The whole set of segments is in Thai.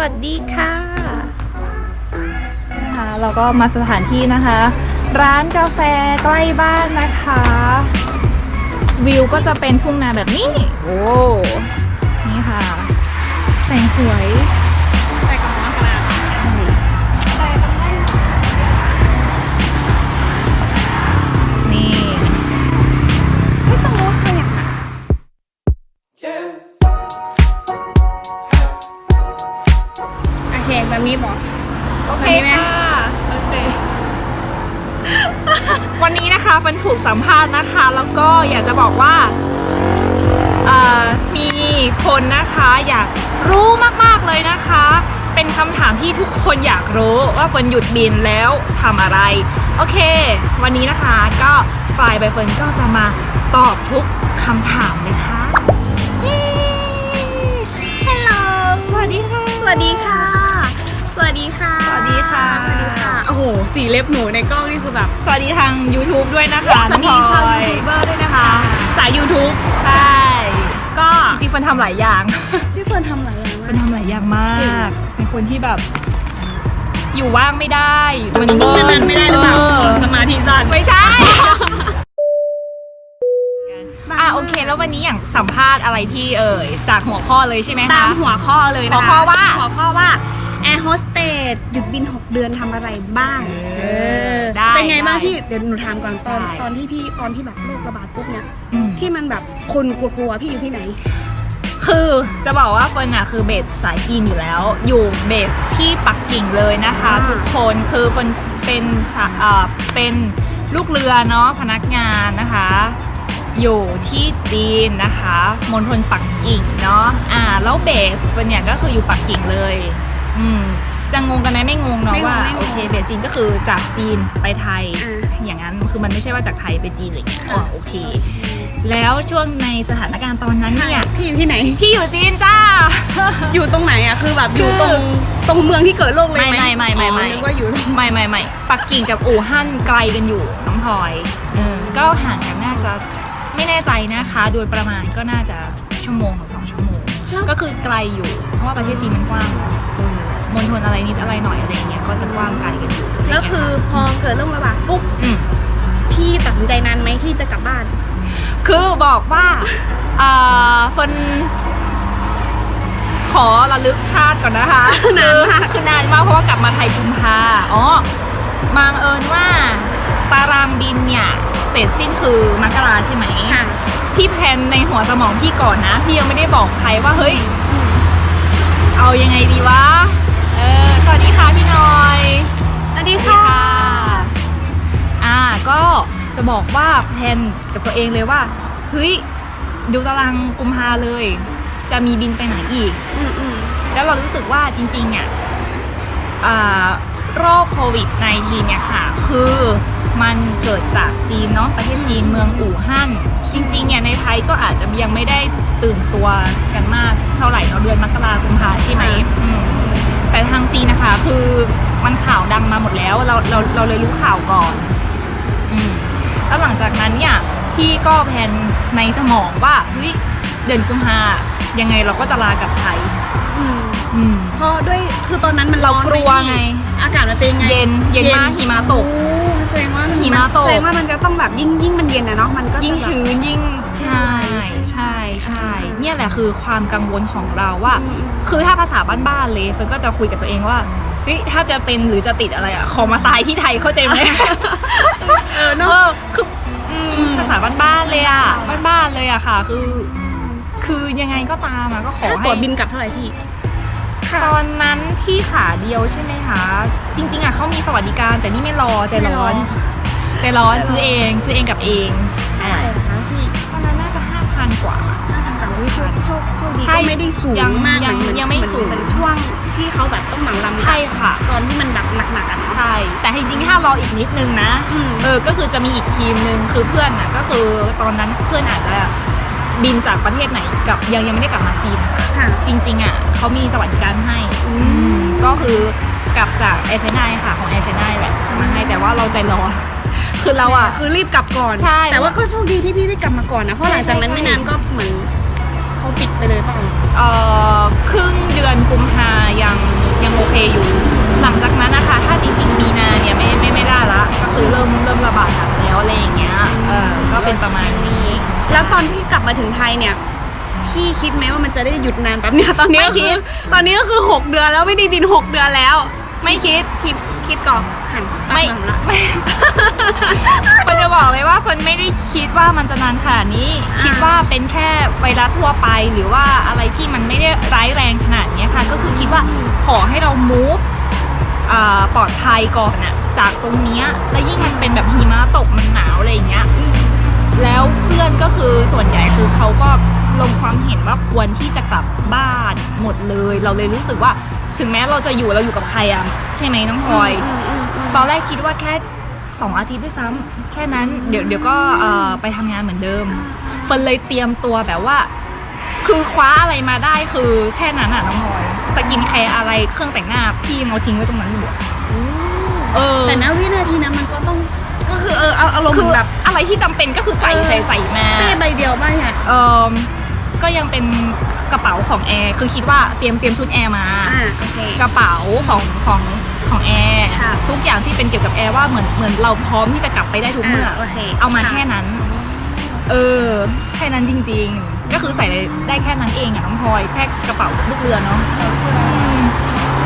วัสดีค่ะนะคะเราก็มาสถานที่นะคะ ร้านกาแฟใกล้บ้านนะคะ วิวก็จะเป็นทุ่งนาแบบนี้ โอ้ นี่ค่ะ แสงสวย สัมภาษณ์นะคะ แล้วก็อยากจะบอกว่าเอ่อมีคนนะคะอยากรู้มากๆเลยนะคะ เป็นคำถามที่ทุกคนอยากรู้ว่าเฟิร์นหยุดบินแล้วทำอะไร โอเค วันนี้นะคะก็ฝ่ายใบเฟิร์นก็จะมาตอบทุกคำถามเลยค่ะเย้ฮัลโหล สวัสดีค่ะ สวัสดีค่ะส วัสดีค่ะ สวัสดีค่ะสวัสดีค่ะ โอ้โห สีเล็บหนูในกล้องนี่คือแบบ สวัสดีทาง YouTube ด้วยนะคะสวัสดีชาวน้องพลยูอยทูบเบอร์ด้วยนะคะ สาย YouTube ใช่ ก็พี่เฟิร์นทำหลายอย่างพี่เฟิร์นทำอะไรอย่างเฟิร์นทำหลายอย่างมาเก่งกอะเป็นคนที่แบบ อยู่ว่างไม่ได้มันนิ่งๆนานๆไม่ได้หรือเปล่าสมาธิสั้นไม่ใช่อะโอเค แล้ววันนี้อย่างสัมภาษณ์อะไรพี่เอ่ยจากหัวข้อเลยใช่ไหมคะตามหัวข้อเลยนะคะหัวข้อว่าหัวข้อว่า แอร์โฮสเตสหยุดบิน 6 เดือนทำอะไรบ้างเออได้เป็นไงบ้างได้พี่ เดี๋ยวหนูถามก่อนตอนได้ ตอนที่พี่ตอนที่แบบโรคระบาดปุ๊บเนี่ยอืมที่มันแบบคนกลัวๆพี่อยู่ที่ไหน คือจะบอกว่าเฟิร์นอะคือเบสสายจีนอยู่แล้ว อยู่เบสที่ปักกิ่งเลยนะคะ อ่า ทุกคนคือเฟิร์นเป็นสะเอ่อเป็นลูกเรือเนาะพนักงานนะคะ อยู่ที่จีนนะคะมณฑลปักกิ่งเนาะอ่าแล้วเบสเฟิร์นเนี่ยก็คืออยู่ปักกิ่งเลย อืมจะงงกันไหมไม่งงเนาะไม่งงว่าไม่งงโอเคเบสจีนก็คือจากจีนไปไทย อ่า อย่างนั้นคือมันไม่ใช่ว่าจากไทยไปจีนอะไรอย่างเงี้ยอ๋อค่ะโอเค แล้วช่วงในสถานการณ์ตอนนั้นเนี่ยพี่อยู่ที่ไหน ที่อยู่จีนจ้า อยู่ตรงไหนอะคือแบบอยู่คือตรงตรงเมืองที่เกิดโรคเลยไหมไม่ไม่ไม่ไม่ไม่ อ๋อนึกว่าอยู่ตรง ไม่ไม่ไม่ปักกิ่งกับอู่ฮั่นไกลกันอยู่น้องพลอยเออก็ห่างกันน่าจะไม่แน่ใจนะคะ โดยประมาณก็น่าจะชั่วโมงหรือสองชั่วโมง ก็คือไกลอยู่ เพราะว่าประเทศจีนมันกว้างเออ มณฑลอะไรนิดอะไรหน่อยอะไรอย่างเงี้ยก็จะกว้างไกลกันอยู่แล้วคือพอเกิดโรคระบาดปุ๊บอืมพี่ตัดสินใจนานไหมที่จะกลับบ้าน คือบอกว่าอ่าเฟิร์นขอระลึกชาติก่อนนะคะ นานมากคือคือนานมากเพราะว่ากลับมาไทยกุมภาอ๋อบังเอิญว่าตารางบินเนี่ยเสร็จสิ้นคือมกราใช่ไหมค่ะพี่แพลนในหัวสมองพี่ก่อนนะ พี่ยังไม่ได้บอกใครว่าเฮ้ย เอายังไงดีวะเออส วัสดีค่ะพี่หน้อยสวัสดีค่ะ อ่าก็จะบอกว่าแพลนกับตัวเองเลยว่า เฮ้ย ดูตารางกุมภาเลย จะมีบินไปไหนอีก อืมอืมแล้วเรารู้สึกว่าจริงๆอะอ่าโรคโควิด -19 เนี่ยค่ะ คือมันเกิดจากจีนเนาะประเทศจีนเมืองอู่ฮั่น จริงๆเนี่ยในไทยก็อาจจะยังไม่ได้ตื่นตัวกันมากเท่าไหร่เนาะเดือนมกราคมพาใช่ไหมอืม แต่ทางจีนนะคะ คือมันข่าวดังมาหมดแล้ว เราเราเราเลยรู้ข่าวก่อนอืมแล้วหลังจากนั้นเนี่ยพี่ก็แพลนในสมองว่าเฮ้ยเดือนกุมภายังไงเราก็จะลากลับไทยอืมอืม เพราะด้วยคือตอนนั้นมันเราร้อนกลัวไงอากาศมันเป็นยังไงเย็นเย็นมากหิมะตก โอ้แสดงว่าหิมะตก แสดงว่ามันจะต้องแบบยิ่งยิ่งมันเย็นอะเนาะมันก็จะยิ่งแบบชื้นยิ่งใช่ ใช่ใช่ เนี่ยแหละคือความกังวลของเราว่าอืมคือถ้าภาษาบ้านๆเลยเฟิร์นก็จะคุยกับตัวเองว่าเฮ้ยถ้าจะเป็นหรือจะติดอะไรอะขอมาตายที่ไทยเข้าใจไหมเออเอเนาะอคืออืมอืมภาษาบ้านๆเลยอะบ้านๆเลยอะค่ะ คือ คือยังไงก็ตามอะก็ขอค่าให้ตั๋วบินกลับเท่าไหร่พี่ตอนนั้นที่ขาเดียวใช่ไหมคะ จริง ๆอะเขามีสวัสดิการแต่นี่ไม่รอใจร้อนใจร้อนซื้อเองซื้อเองกับเองอ่า โอ้ยโชคโชคโชคดีใช่ก็ไม่ได้สูงยังมากยังเหมือนยังไม่สูงเหมือนช่วงที่เขาแบบต้องเหมาลำใช่ค่ะ ตอนที่มันแบบหนักๆอะเนาะใช่ แต่จริงๆถ้ารออีกนิดนึงนะอืมเออก็คือจะมีอีกทีมหนึ่งคือเพื่อนน่ะก็คือตอนนั้นเพื่อนอาจจะบินจากประเทศไหนกลับยังยังไม่ได้กลับมาจีนนะคะค่ะจริงๆอะเขามีสวัสดิการให้อืมก็คือกลับจากแอร์ชไนค่ะของแอร์ชไนแหละมาให้แต่ว่าเราใจร้อนคือเราอะคือรีบกลับก่อนใช่แต่ว่าก็โชคดีที่พี่ได้กลับมาก่อนนะ เพราะใช่หลังจากนั้นใช่ไม่นานก็เหมือน เขาปิดไปเลยเปล่าเอ่อครึ่งเดือนกุมภายังโอเคอยู่ หลังจากนั้นนะคะ ถ้าจริงๆมีนาเนี่ยไม่ไม่ไม่ได้ละ ก็คือเริ่มเริ่มระบาดหนักแล้วอะไรอย่างเงี้ยเออก็เป็นประมาณนี้ แล้วตอนที่กลับมาถึงไทยเนี่ยพี่คิดไหมว่ามันจะได้หยุดนานแบบเนี้ยตอนนี้ไม่ก็คิคือดตอนนี้ก็คือหกเดือนแล้วไม่ได้บินหกเดือนแล้ว ไม่คิดคิดคิดก่อนหันไม่ตั้งหลังละไม่คนจะบอกเลยว่าคนไม่ได้คิดว่ามันจะนานขนาดนี้ อ่า คิดว่าเป็นแค่ไวรัสทั่วไปหรือว่าอะไรที่มันไม่ได้ร้ายแรงขนาดเนี้ยค่ะ ก็คือคิดว่าขอให้เรา move อ่าปลอดภัยก่อนอะจากตรงเนี้ยแล้วยิ่งมันเป็นแบบหิมะตกมันหนาวอะไรอย่างเงี้ย แล้วเพื่อนก็คือส่วนใหญ่คือเขาก็ลงความเห็นว่าควรที่จะกลับบ้านหมดเลย เราเลยรู้สึกว่า ถึงแม้เราจะอยู่เราอยู่กับใครอะใช่ไหมน้องพลอยมอืมอืมตอนแรกคิดว่าแค่สองอาทิตย์ด้วยซ้ำแค่นั้นเดี๋ยวเดี๋ยวก็เอ่อไปทำงานเหมือนเดิมเฟิร์นเลยเตรียมตัวแบบว่า คือคว้าอะไรมาได้คือแค่นั้นอะน้องพลอยสกินแคร์อะไรเครื่องแต่งหน้าพี่เอาทิ้งไว้ตรงนั้นอยู่เออแต่ณวินาทีนั้นมันก็ต้อง ก็คือเออเอาอารมณ์คือแบบอะไรที่จำเป็นก็คือใส่เออใส่ใส่มา เป้ใบเดียวบ้างเนี่ย เออก็ยังเป็น กระเป๋าของแอร์คือคิดว่าเตรียมเตรียมชุดแอร์มา อ่าโอเค กระเป๋าของของของแอร์ค่ะ ทุกอย่างที่เป็นเกี่ยวกับแอร์ว่าเหมือนเหมือนเราพร้อมที่จะกลับไปได้ทุกเมื่ออ่าโอเคเอามาค่ะแค่นั้น เออ แค่นั้นจริง ๆ ก็คือใส่ได้แค่นั้นเองอะน้องพลอยแค่กระเป๋าลูกเรือเนาะอืม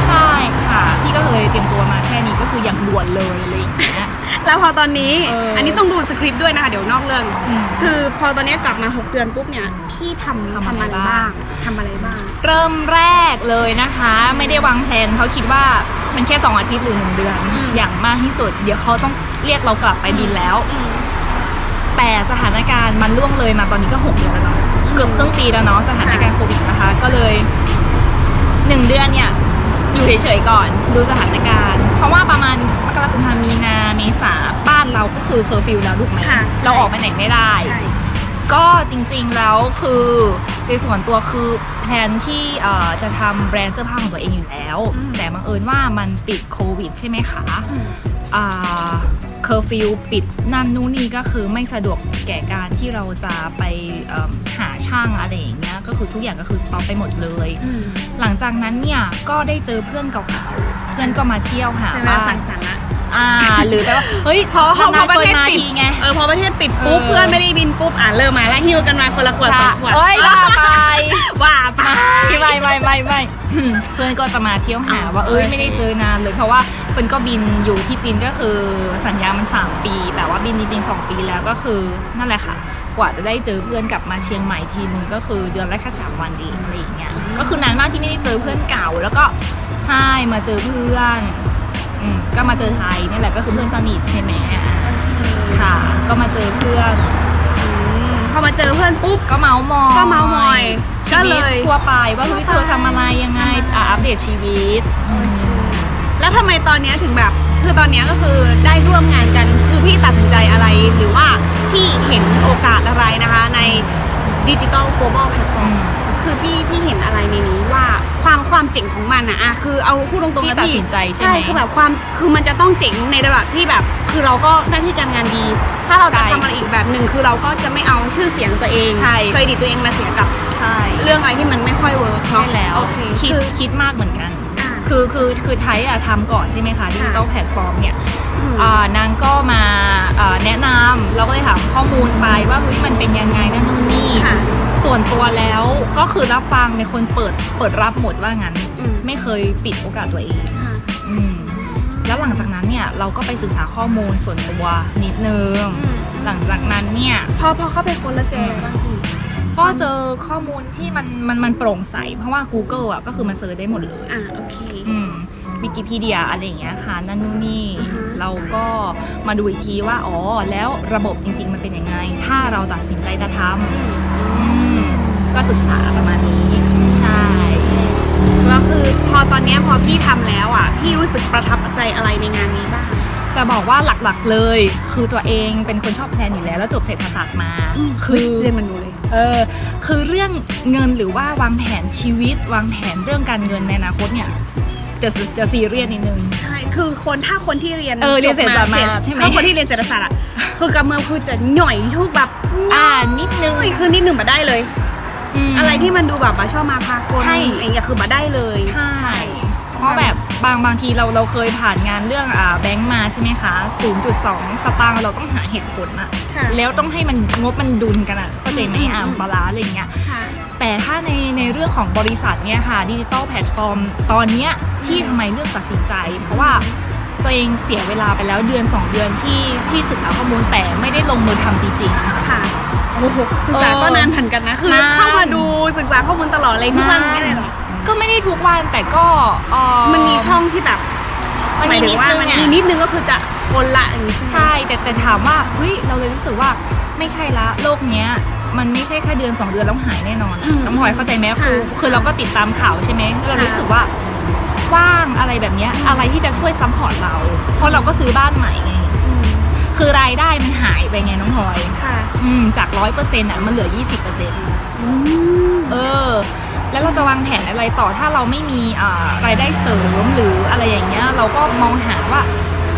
ใช่ค่ะ พี่ก็เลยเตรียมตัวมาแค่นี้ก็คืออย่างด่วนเลยอะไรอย่างเงี้ย แล้วพอตอนนี้เอออัอันนี้ต้องดูสคริปต์ด้วยนะคะ เดี๋ยวนอกเรื่อง อืม คือพอตอนนี้กลับมา 6 เดือนปุ๊บเนี่ยพี่ทำทำทำอะไรอะไรบ้าบ้าง งทำอะไรบ้าง เริ่มแรกเลยนะคะ ไม่ได้วางแผนเขาคิดว่ามันแค่สองอาทิตย์หรือหนึ่งเดือน อืม อย่างมากที่สุด เดี๋ยวเขาต้องเรียกเรากลับไปบินแล้ว แต่สถานการณ์มันล่วงเลยมาตอนนี้ก็หกเดือนแล้วเนาะเกือบครึ่งปีแล้วเนาะสถานการณ์โควิดนะคะ ก็เลยหนึ่งเดือนเนี่ย อยู่เฉยๆก่อน ดูสถานการณ์ เพราะว่าประมาณมกราคมพามีนาเมษาบ้านเราก็คือเคอร์ฟิวแล้วถูกไหมค่ะเราออกไปไหนไม่ได้ใช่ ก็จริงๆแล้วคือในส่วนตัวคือแพลนที่เอ่อจะทำแบรนด์เสื้อผ้าของตัวเองอยู่แล้วอืมแต่บังเอิญว่ามันติดโควิดใช่ไหมคะอืมอ่าเคอร์ฟิวปิดนั่นนู่นนี่ก็คือไม่สะดวกแก่การที่เราจะไปเอิ่มหาช่างอะไรอย่างเงี้ยก็คือทุกอย่างก็คือสต็อปไปหมดเลยอืมหลังจากนั้นเนี่ยก็ได้เจอเพื่อนเก่าๆเพื่อนก็มาเที่ยวหาเป็นเวลาบ้าสันงสรรค์ละ อ่า หรือแต่ว่าเฮ้ยพอพอพอประเทศนานๆปิดทีไงเออพอประเทศปิดปุ๊บเออเพื่อนไม่ได้บินปุ๊บอะเริ่มมาแล้วหิ้วกันมาคนละขวดสองขวดเอ้ยว่าไปว่าไปไม่ไม่ไม่ไม่ไม่เพื่อนก็จะมาเที่ยวหาว่าเอ้ยโอเคไม่ได้เจอนานเลยเพราะว่าเฟิร์นก็บินอยู่ที่จีนก็คือสัญญามัน 3 ปี แต่ว่าบินจริงๆ2ปีแล้วก็คือนั่นแหละค่ะ กว่าจะได้เจอเพื่อนกลับมาเชียงใหม่ทีนึงก็คือเดือนละแค่สามวันเองอะไรอย่างเงี้ยก็คือนานมากที่ไม่ได้เจอเพื่อนเก่าแล้วก็ใช่มาเจอเพื่อนอืม ก็มาเจอไทยนี่แหละก็คือเพื่อนสนิทใช่ไหมค่ะ ก็มาเจอเพื่อนอืมพอมาเจอเพื่อนปุ๊บก็เมาส์มอยก็เมาส์มอยชีก็วิเลตยทั่วไปว่าเฮ้ยเธอทำอะไรยังไงอะอัปเดตชีวิตอืมแล้วทำไมตอนเนี้ยถึงแบบคือตอนเนี้ยก็คือได้ร่วมงานกันคือพี่ตัดสินใจอะไรหรือว่าพี่เห็นโอกาสอะไรนะคะในดิจิ t a ล global platform คือพี่พี่เห็นอะไรในนี้ว่าความความเจ๋งของมันอะอะคือเอาพูดตรงๆพี่นะตัดพี่สินใจใช่ไหม คือแบบความคือมันจะต้องเจ๋งในระดับที่แบบ คือเราก็หน้าที่การงานดี ถ้าเราจะใช่ ทำอะไรอีกแบบหนึ่งคือเราก็จะไม่เอาชื่อเสียงตัวเองใช่เครดิตตัวเองมาเสียกับใช่ เรื่องอะไรที่มันไม่ค่อยเวิร์กเนาะใช่แล้วโอเคคิดคือ คิดมากเหมือนกัน อะ คือคือคือไทยอะทำก่อนใช่ไหมคะดิจิตอลแพลตฟอร์มเนี่ยอืม อ่านางก็มาอ่าแนะนำเราก็เลยถามข้อมูลไปว่าเฮ้ยมันเป็นยังไงนั่นนู่นนี่ ค่ะ ส่วนตัวแล้วก็คือรับฟังในคนเปิดเปิดรับหมดว่างั้น อืม ไม่เคยปิดโอกาสตัวเอง ค่ะ อืมแล้วหลังจากนั้นเนี่ยเราก็ไปศึกษาข้อมูลส่วนตัวนิดนึง อืม หลังจากนั้นเนี่ย พอพอเข้าไปคนละเจอบ้างพี่ก็เจอข้อมูลที่มันมันมันโปร่งใส เพราะว่า Google อะก็คือมันเซิร์ชได้หมดเลยอ่าโอเค อืมวิกิพีเดียอะไรอย่างเงี้ยค่ะ นั่นนู่นนี่อือฮึเราก็มาดูอีกทีว่า อ๋อ แล้วระบบจริง ๆ มันเป็นยังไง ถ้าเราตัดสินใจจะทำอืม ก็ศึกษาประมาณนี้ใช่แล้วคือพอตอนเนี้ยพอพี่ทำแล้วอะพี่รู้สึกประทับใจอะไรในงานนี้บ้างจะบอกว่าหลักๆเลย คือตัวเองเป็นคนชอบแพลนอยู่แล้ว แล้วจบเศรษฐศาสตร์มา คือเรียนมันดูเลยเออคือเรื่องเงินหรือว่าวางแผนชีวิต วางแผนเรื่องการเงินในอนาคตเนี่ยจะจะซีเรียสนิดนึงใช่คือคนถ้าคนที่เรียนเออเรียนจบเศรษฐศาสตร์มาเสร็จใช่ไหมถ้าคนที่เรียนเศรษฐศาสตร์อะคือกับเมืองคือจะหน่อยทุกแบบอ่านิดนึงหน่อยคือนิดหนึ่งมาได้เลย ม อะไรที่มันดูแบบว่าชอบมาพากลใช่ อะไรอย่างเงี้ยคือมาได้เลยใช่ เพราะแบบบางบางทีเราเราเคยผ่านงานเรื่องอ่าแบงค์มาใช่ไหมคะ 0.2 สตางค์เราต้องหาเหตุผลอะค่ะ แล้วต้องให้มันงบมันดุลกันอะเข้าใจไหมอืมอ่าอืมบาลานซ์อะไรเงี้ย ค่ะ แต่ถ้าในในเรื่องของบริษัทเนี่ยค่ะดิจิตอลแพลตฟอร์มตอนเนี้ยที่ทำไมเลือกตัดสินใจ เพราะว่า ตัวเองเสียเวลาไปแล้วเดือน 2 เดือนที่ที่ศึกษาข้อมูลแต่ไม่ได้ลงมือทำจริงๆ ค่ะโอ้โหศึกษาเออก็นานเหมือนกันนะ คือนาน เข้ามาดูศึกษาข้อมูลตลอดเลยทุกวันอย่างนี้เลยเหรอ ก็ไม่ได้ทุกวันแต่ก็เอ่อ มันมีช่องที่แบบมันหมายมีถึนิงดว่านึงมันอะ มีนิดนึงก็คือจะคนละอย่างนี้ใช่ไหม ใช่แต่แต่ถามว่าเฮ้ยเราเลยรู้สึกว่าไม่ใช่ละโลกเนี้ย มันไม่ใช่แค่เดือนสองเดือนแล้วหายแน่นอนอะน้องพลอยเข้าใจไหมคือคือเราก็ติดตามข่าวใช่ไหมแล้วเรารู้สึกว่า ว่างอะไรแบบเนี้ยอะไรที่จะช่วยซัพพอร์ตเรา เพราะเราก็ซื้อบ้านใหม่ไงอืมคือรายได้มันหายไปไงน้องพลอยค่ะ อืมจากร้อยเปอร์เซ็นต์อะมันเหลือยี่สิบเปอร์เซ็นต์อืมเออ แล้วเราจะวางแผนอะไรต่อถ้าเราไม่มีอ่ารายได้เสริมหรืออะไรอย่างเงี้ย เราก็มองหาว่า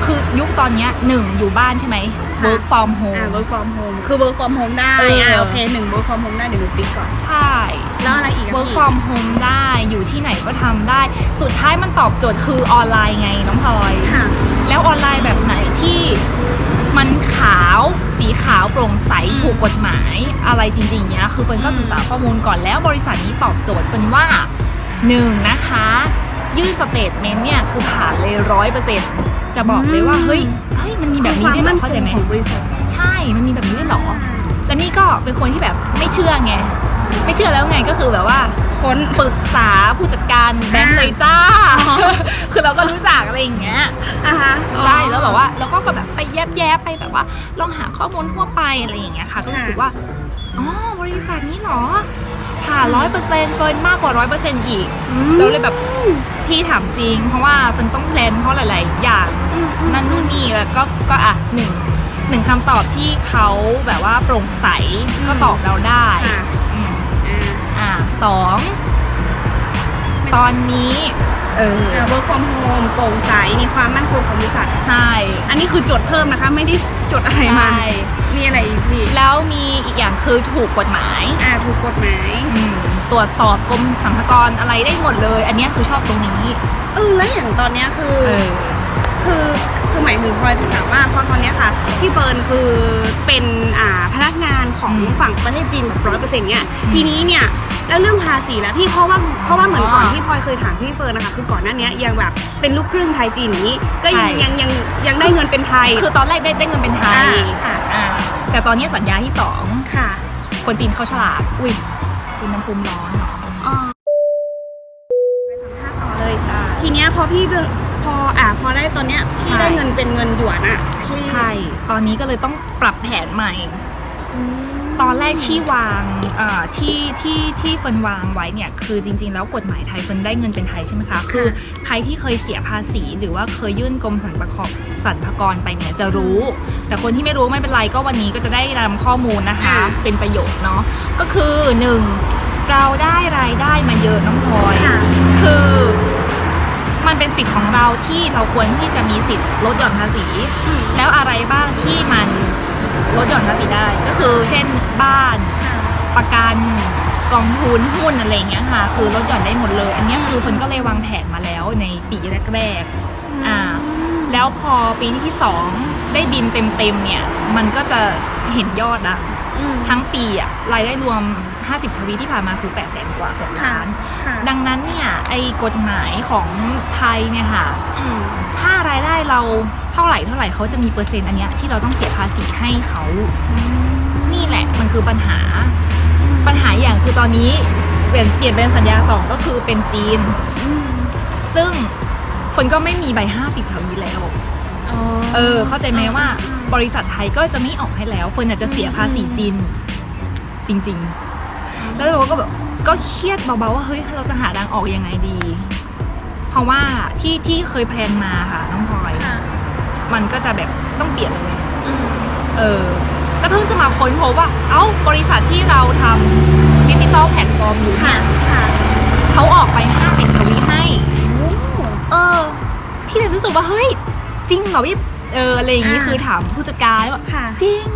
คือยุคตอนเนี้ยหนึ่งอยู่บ้านใช่ไหม work from อ่า home work from home คือ work from home ได้เอออ่อ่า โอเคหนึ่ง work from home ได้เดี๋ยวหนูติ๊กก่อน ใช่ แล้วอะไรอีกอะ work พี่ from home ได้อยู่ที่ไหนก็ทำได้ สุดท้ายมันตอบโจทย์คือออนไลน์ไงน้องพลอย ค่ะ แล้วออนไลน์แบบไหนที่มันขาวสีขาวโปร่งใสอืมถูกกฎหมายอะไรจริงๆเนี้ยคือเฟิร์นก็อืม ศึกษาข้อมูลก่อนแล้วบริษัทนี้ตอบโจทย์เฟิร์นว่าหนึ่งนะคะ ยื่นสเตทเมนต์เนี่ยคือผ่านเลยร้อยเปอร์เซ็นต์ จะบอกเลยว่าเฮ้ยเฮ้ยมันมีแบบนี้ด้วยเหรอเข้าใจไหมของบริษัทใช่มันมีแบบนี้ด้วยเหรอแต่นี่ก็เป็นคนที่แบบไม่เชื่อไงไม่เชื่อแล้วไงก็คือแบบว่าค้นปรึกษาผู้จัดการแบงค์เลยจ้าอ๋อคือเราก็รู้จักอะไรอย่างเงี้ยอะฮะใช่แล้วแบบว่าแล้วก็แบบไปแยบแยบๆไปแบบว่าลองหาข้อมูลทั่วไปอะไรอย่างเงี้ยค่ะก็รู้สึกว่าอ๋อบริษัทนี้เหรอ ผ่านร้อยเปอร์เซ็นต์เฟิร์นมากกว่าร้อยเปอร์เซ็นต์อีกอืมเราเลยแบบพี่ถามจริง เพราะว่าเฟิร์นต้องแพลนเพราะหลาย ๆ อย่างอืมอืมนั่นนู่นนี่แล้วก็ก็อะหนึ่งหนึ่งคำตอบที่เขาแบบว่าโปร่งใสก็ตอบเราได้ค่ะอืมอ่าอะสองตอนนี้ เอออ่า work from home โปร่งใสมีความมั่นคงของบริษัท ใช่ อันนี้คือจดเพิ่มนะคะ ไม่ได้จดอะไรมา ใช่ มีอะไรอีกพี่แล้วมีอีกอย่างคือถูกกฎหมาย อ่าถูกกฎหมาย อืม ตรวจสอบกรมสรรพากรอะไรได้หมดเลย อันเนี้ยคือชอบตรงนี้ เออ แล้วอย่างตอนเนี้ยคือ เออ คือคือหมายถึงพลอยจะถามว่าเพราะตอนเนี้ยค่ะพี่เฟิร์นคือเป็นอ่าพนักงานของอืมฝั่งประเทศจีนแบบร้อยเปอร์เซ็นต์เนี้ยอืมทีนี้เนี่ย แล้วเรื่องภาษีแล้วพี่เพราะว่าเพราะว่าเหมือนก่อนอ๋อที่พลอยเคยถามพี่เฟิร์นนะคะคือก่อนหน้าเนี้ยยังแบบเป็นลูกครึ่งไทยจีนอย่างนี้ก็ยังใช่ยังยังยังได้เงินเป็นไทยคือตอนแรกได้ได้เงินเป็นไทยอ่าค่ะอ่าแต่ตอนนี้สัญญาที่สองค่ะ คนจีนเขาฉลาดอุ้ยคุณน้ำภูมิร้อนเนาะอ๋อไปสัมภาษณ์ต่อเลยทีเนี้ยพอพี่เดินพออ่าพอได้ตอนเนี้ยพี่ใช่ได้เงินเป็นเงินหยวนอะพี่ใช่ ตอนนี้ก็เลยต้องปรับแผนใหม่อืม ตอนแรกที่วางอ่าที่ที่ที่เฟิร์นวางไว้เนี่ยคือจริง ๆ แล้วกฎหมายไทยเฟิร์นได้เงินเป็นไทยใช่ไหมคะคือใครที่เคยเสียภาษี หรือว่าเคยยื่นกรมสรรพากรสรรพากรไปเนี่ยจะรู้ แต่คนที่ไม่รู้ไม่เป็นไรก็วันนี้ก็จะได้นำข้อมูลนะคะอ่าเป็นประโยชน์เนาะก็คือหนึ่งเราได้รายได้มาเยอะน้องพลอยค่ะคือมันเป็นสิทธิ์ของเราที่เราควรที่จะมีสิทธิ์ลดหย่อนภาษีอืมแล้วอะไรบ้างที่มัน ลดหย่อนภาษีได้ ก็คือเช่นบ้านประกันกองทุนหุ้นอะไรเงี้ยค่ะ คือลดหย่อนได้หมดเลย อันนี้คือคนก็เลยวางแผนมาแล้วในปีแรกๆอ่า แล้วพอปีที่สองได้บินเต็มๆเนี่ย มันก็จะเห็นยอดละ อืม ทั้งปีอะรายได้รวม 50 ทวีที่ผ่านมาคือ 8 0 0 0 0 0กว่าเกือบล้าน ค่ะดังนั้นเนี่ยไอ้กฎหมายของไทยเนี่ยค่ะ อืม ถ้ารายได้เราเท่าไหร่เท่าไหร่เขาจะมีเปอร์เซ็นต์อันเนี้ยที่เราต้องเสียภาษีให้เขา นี่แหละมันคือปัญหา ปัญหาอย่างคือตอนนี้เปลี่ยนเปลี่ยนเป็นสัญญาสองก็คือเป็นจีนอืมซึ่งคนก็ไม่มีใบห้าสิบแถวนี้แล้วอ๋อ เออ เข้าใจไหมว่าบริษัทไทยก็จะไม่ออกให้แล้วเฟิร์นอาจจะเสียภาษีจีนจริง ๆ แล้วเราก็แบบก็เครียดเบาๆว่าเฮ้ยเราจะหาทางออกยังไงดี เพราะว่าที่ที่เคยแพลนมาค่ะน้องพลอยค่ะมันก็จะแบบต้องเปลี่ยนเลยอืมเออ แล้วเพิ่งจะมาค้นพบว่า เอ้าบริษัทที่เราทำดิจิตอลแพลตฟอร์มอยู่ค่ะเนี่ยค่ะเขาออกไป50ทวีให้โอ้เออ พี่เลยรู้สึกว่าเฮ้ย จริงเหรอพี่เอออะไรอย่างงี้อ่า คือถามผู้จัดการว่าค่ะจริง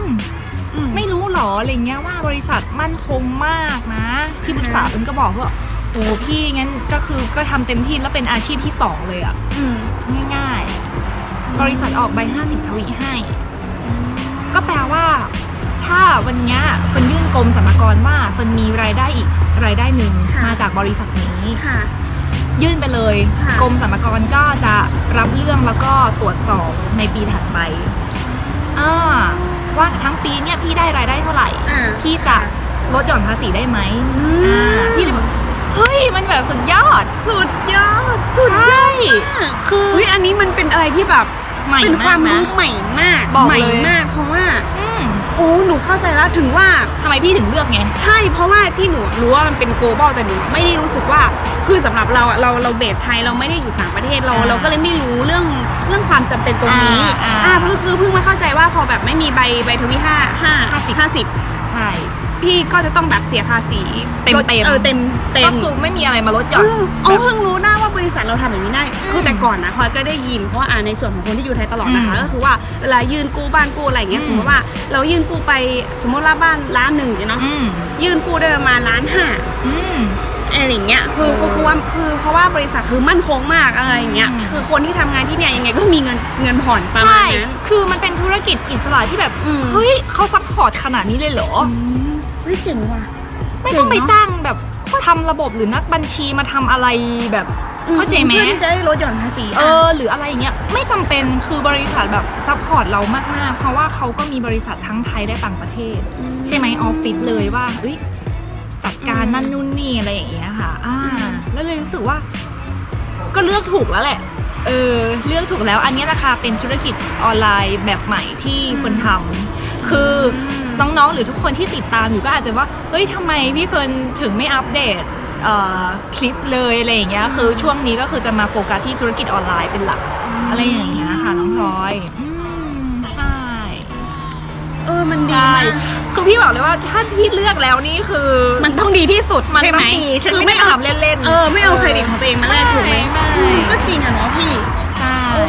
อืไม่รู้หรออะไรเงี้ยว่าบริษัทมั่นคงมากนะที่ปรึกษาอ่าฮะเป็นก็บอกว่าโอ้พี่งั้นก็คือก็ทำเต็มที่แล้วเป็นอาชีพที่สองเลยอะอืมง่ายๆ บริษัทออกใบ50 ทวีให้ ก็แปลว่า ถ้าวันเนี้ยเฟิร์นยื่นกรมสรรพากรว่าเฟิร์นมีรายได้อีกรายได้หนึ่งค่ะ มาจากบริษัทนี้ ค่ะ ยื่นไปเลย ค่ะ กรมสรรพากรก็จะรับเรื่องแล้วก็ตรวจสอบในปีถัดไปอ่าว่าทั้งปีเนี่ยพี่ได้รายได้เท่าไหร่ อ่า พี่จะลดหย่อนภาษีได้ไหมอืมอ่าพี่เลยแบบเฮ้ยมันแบบสุดยอด สุดยอด สุดยใช่อดมากคือเฮ้ยอันนี้มันเป็นอะไรที่แบบ ใหม่เป็นคมาววากมนะ รู้ใหม่มากบอกใหม่เลย มาก เพราะว่า อืม โอ้หนูเข้าใจแล้วถึงว่า ทำไมพี่ถึงเลือกไง ใช่เพราะว่าที่หนูรู้ว่ามันเป็น global แต่หนูไม่ได้รู้สึกว่าคือสำหรับเราอะเราเราเบสไทยเราไม่ได้อยู่ต่างประเทศเรา อ่าเราก็เลยไม่รู้เรื่องเรื่องความจำเป็นตรงนี้อ่าอ่า อ่าคือคือเพิ่งมาเข้าใจว่าพอแบบไม่มีใบใบทวีห้าห้าห้าสิบ ห้าสิบ ใช่ พี่ก็จะต้องแบบเสียภาษีเต็มๆเออเต็มเต็ก็ม คือไม่มีอะไรมาลดหย่อน อ๋อแบบเพิ่งรู้นะว่าบริษัทเราทำแบบนี้ได้อืมคือแต่ก่อนนะพลอยก็ได้ยินเพราะว่าอ่าในส่วนของคนที่อยู่ไทยตลอดนะคะ อืมก็คือว่าเวลายื่นกู้บ้านกู้อะไรอย่างเงี้ยอืมสมมติว่าเรายื่นกู้ไปสมมติว่าบ้านล้านหนึ่งเนาะอืมยื่นกู้ได้ประมาณล้านห้าอืม อะไรอย่างเงี้ยคือเออคือคือว่าคือเพราะว่าบริษัทคือมั่นคงมากอะไรอย่างเงี้ยอืม คือคนที่ทำงานที่เนี่ยยังไงก็มีเงินเงินผ่อนประมาใช่ณนั้น คือมันเป็นธุรกิจอิสระที่แบบ อืม เฮ้ยเขาซัพพอร์ตขนาดนี้เลยเหรอ อืมเฮ้ยเจ๋งว่ะ ไม่ต้องไปเจ๋งเนอะ จ้างแบบทำระบบหรือนักบัญชีมาทำอะไรแบบเข้าใจไหม เพื่อที่จะได้ลดหย่อนภาษีเออหรืออะไรอย่างเงี้ยไม่จำเป็นคือบริษัทแบบซัพพอร์ตเรามากๆ เพราะว่าเขาก็มีบริษัททั้งไทยและต่างประเทศ ใช่ไหมออฟฟิศเลยว่าเอ้ยจัดการนั่นนู่นนี่อะไรอย่างเงี้ยค่ะ อ่า แล้วเลยรู้สึกว่า ก็เลือกถูกแล้วแหละ เออเลือกถูกแล้วอันนี้ราคาเป็นธุรกิจออนไลน์แบบใหม่ที่คนทำคือ น้องๆ หรือทุกคนที่ติดตามอยู่ก็อาจจะว่า เฮ้ยทำไมพี่เฟิร์นถึงไม่อัปเดตเอ่อคลิปเลยอะไรอย่างเงี้ยคือช่วงนี้ก็คือจะมาโฟกัสที่ธุรกิจออนไลน์เป็นหลักอะไรอย่างเงี้ยค่ะน้องพลอยอืมใช่เออมันดีใช่มากคือพี่บอกเลยว่าถ้าพี่เลือกแล้วนี่คือ มันต้องดีที่สุดมันใช่ไหมต้องดีฉันคือไม่ไม่ได้เอาทำเล่นๆเออไม่เอาเครดิตของตัวเองมาแลกถูกไหมไม่อืมก็จริงอะเนาะพี่ใช่แล้ว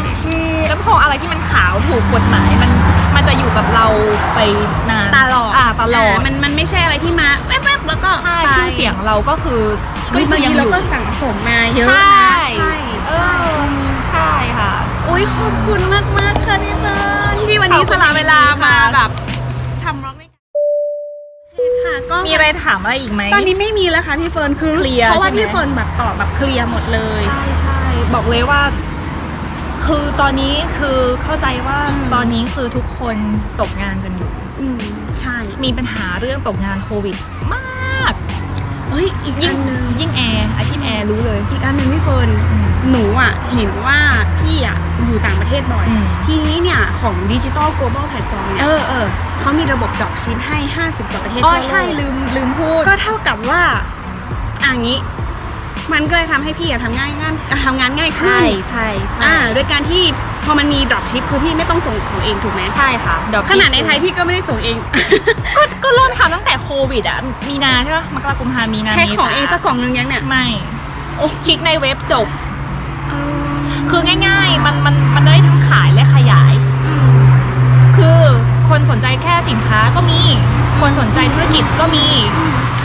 พออะไรที่มันขาวถูกกฎหมายมันมันจะอยู่กับเราไปนานตลอดอ่าตลอดมันมันไม่ใช่อะไรที่มาแวบๆแล้วก็ใช่ไปชื่อเสียงเราก็คือก็ก็บางยัทีงอเรายู่ก็สั่งสมมาเยอะใช่นะใช่เออใช่ค่ะโอ้ยขอบคุณมากมากๆค่ะพี่เฟิร์นที่วันนี้ขอบคุสณละเวลามาค่ะแบบทำร็อกด้วยกันโอเคค่ะก็มีอะไรถามอะไรอีกไหมตอนนี้ไม่มีแล้วค่ะพี่เฟิร์นคือเคลียร์เพราะว่าใช่ไหมพี่เฟิร์นแบบตอบแบบเคลียร์หมดเลยใช่ใช่บอกเลยว่า คือตอนนี้คือเข้าใจว่าอืมตอนนี้คือทุกคนตกงานกันอยู่อืมใช่ มีปัญหาเรื่องตกงานโควิดมากเฮ้ยอีกยิ่อังนหนึงยิ่งแอร์อาชีพแอร์รู้เลย อีกอันหนึ่งพี่เฟิร์นอืมหนูอะเห็นว่าพี่อะอยู่ต่างประเทศบ่อย อืม ทีนี้เนี่ยของดิจิ t a ล global platform เนี่เอยอเออเขามีระบบดอกชิ้นให้ 50กว่าประเทศอ๋อทั่วโลกใช่ลืมลืมพูดก็เท่ากับว่าอ่างี้ มันก็เลยทำให้พี่อะทำง่ายง่ายอะทำงานง่ายขึ้นใช่ใช่ใช่อ่าโดยการที่พอมันมีดรอปชิปคือพี่ไม่ต้องส่งของเองถูกไหมใช่ค่ะดอกขนาดในไทยพี่ก็ไม่ได้ส่งเอง ก็ก็เริ่มทำตั้งแต่โควิดอะมีนาใช่ปะมกราคมพามีนาแค่เมของษาเองสักกล่องนึงยังเนี่ยไม่คลิกในเว็บจบ คือง่าย ๆ มันมันมันได้ทั้งขายและขยายอืมคือคนสนใจแค่สินค้าก็มี คนสนใจธุรกิจก็มี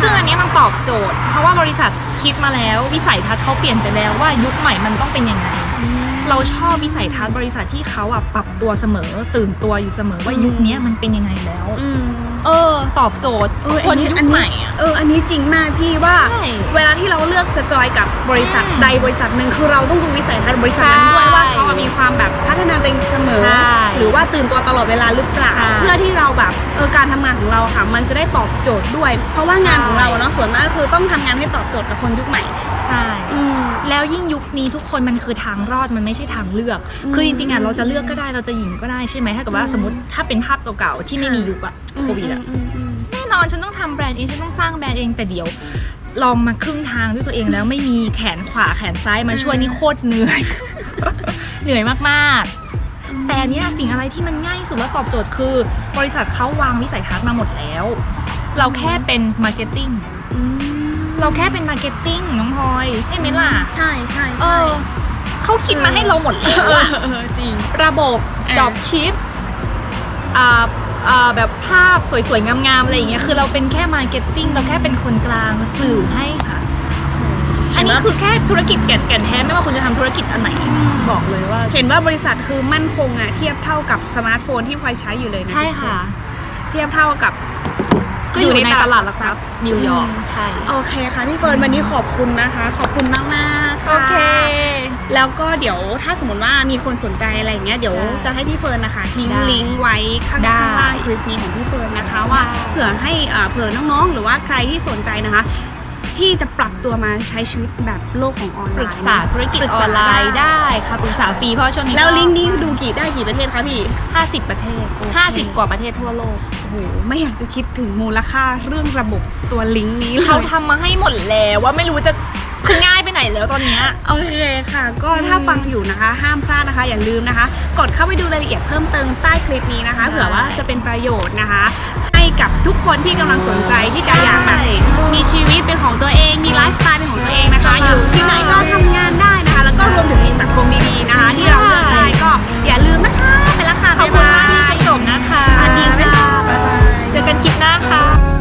ซึ่งอันเนี้ยมันตอบโจทย์ เพราะว่าบริษัท คิดมาแล้ววิสัยทัศน์เขาเปลี่ยนไปแล้วว่ายุคใหม่มันต้องเป็นยังไง เราชอบวิสัยทัศน์บริษัทที่เขาอะปรับตัวเสมอ ตื่นตัวอยู่เสมอว่ายุคนี้มันเป็นยังไงแล้ว เออ ตอบโจทย์เออคนอัยุคอัใหม่อะเออ อันนี้จริงมากพี่ว่า ใช่เวลาที่เราเลือกจะจอยกับบริษัทอืมใดบริษัทหนึ่งคือเราต้องดูวิสัยทัศน์บริษัทนั้นด้วยใช่ว่าเขาอะมีความแบบพัฒนาตัวเองเสมอ ใช่หรือว่าตื่นตัวตลอดเวลาหรือเปล่า ใช่เพื่อที่เราแบบเออการทำงานของเราค่ะ มันจะได้ตอบโจทย์ด้วย เพราะว่างานของเราอะเนาะส่วนมากก็คือต้องทำงานให้ตอบโจทย์กับคนยุคใหม่ ใช่ อืม แล้วยิ่งยุคนี้ทุกคนมันคือทางรอดมันไม่ใช่ทางเลือกอืมคือจริงๆอะเราจะเลือกก็ได้เราจะหญิงก็ได้ใช่ไหมถ้าเกิดว่าอืมสมมติถ้าเป็นภาพเก่าๆที่ไม่มียุคอะโควิดอะอืมอืมแน่นอนฉันต้องทำแบรนด์เองฉันต้องสร้างแบรนด์เองแต่เดี๋ยวลองมาครึ่งทางด้วยตัวเองแล้วไม่มีแขนขวาแขนซ้ายมาช่วยนี่โคตรเหนื่อย เหนื่อยมากๆ แต่อันเนี้ยสิ่งอะไรที่มันง่ายที่สุดและตอบโจทย์คือ บริษัทเขาวางวิสัยทัศน์มาหมดแล้ว เราแค่เป็นมาร์เก็ตติ้งอืม เราแค่เป็นมาร์เก็ตติ้งน้องพลอยใช่ไหมล่ะ ใช่ใช่เอใช่อเขาคิดมาให้เราหมดแล้วเอออะเออจริง ระบบอ่า ดรอปชิปอ่าอ่าแบบภาพสวยๆ งามๆ อะไรอย่างเงี้ย คือเราเป็นแค่มาร์เก็ตติ้ง เราแค่เป็นคนกลางสื่อให้ค่ะ อันนี้เห็ว่าคือแค่ธุรกิจแก่นแก่นแท้ ไม่ว่าคุณจะทำธุรกิจอันไหน บอกเลยว่า เห็นว่าบริษัทคือมั่นคงอะเทียบเท่ากับสมาร์ทโฟนที่พลอยใช้อยู่เลยนะใช่ค่ะ เทียบเท่ากับ ก็อยู่ในตลาดหลักทรัพย์นิวยอร์กอืมใช่ โอเคค่ะพี่เฟิร์นวันนี้ขอบคุณนะคะ ขอบคุณมากมากๆโอเค แล้วก็เดี๋ยวถ้าสมมติว่ามีคนสนใจอะไรอย่างเงี้ยเดี๋ยวได้จะให้พี่เฟิร์นนะคะทิ้งได้ลิงก์ไว้ข้างได้ข้างล่างคลิปนี้ของพี่เฟิร์นนะคะ ว่าได้เผื่อให้อ่าเผื่อน้องๆ หรือว่าใครที่สนใจนะคะ ที่จะปรับตัวมาใช้ชีวิตแบบโลกของออนไลน์ปรึกษาธุรกิจปรึออนไลน์ได้ค่ะปรึกษาฟรีเพราะช่วงนี้แล้วลิงก์นี้ดูกี่ได้กี่ประเทศคะพี่ 50 ประเทศโอเค50 กว่าประเทศทั่วโลกโอ้โหไม่อยากจะคิดถึงมูลค่าเรื่องระบบตัวลิงก์นี้เลยเขาทำมาให้หมดแล้วว่าไม่รู้จะคือง่ายไปไหน แล้วตอนนี้โอเคค่ะ ก็ถ้าฟังอยู่นะคะ ห้ามพลาดนะคะ อย่าลืมนะคะ กดเข้าไปดูรายละเอียดเพิ่มเติมใต้คลิปนี้นะคะ เผื่อว่าจะเป็นประโยชน์นะคะ ให้กับทุกคนที่กำลังสนใจที่จะอยากมีชีวิตเป็นของตัวเอง มีไลฟ์สไตล์เป็นของตัวเองนะคะ อยู่ที่ไหนก็ทำงานได้นะคะ แล้วก็รวมถึงมีสังคมดีๆนะคะ ที่เราเลือกได้ก็อย่าลืมนะคะไปละค่ะขอบคุณมากที่ชมนะคะสวัสดีค่ะเจอกันคลิปหน้าค่ะ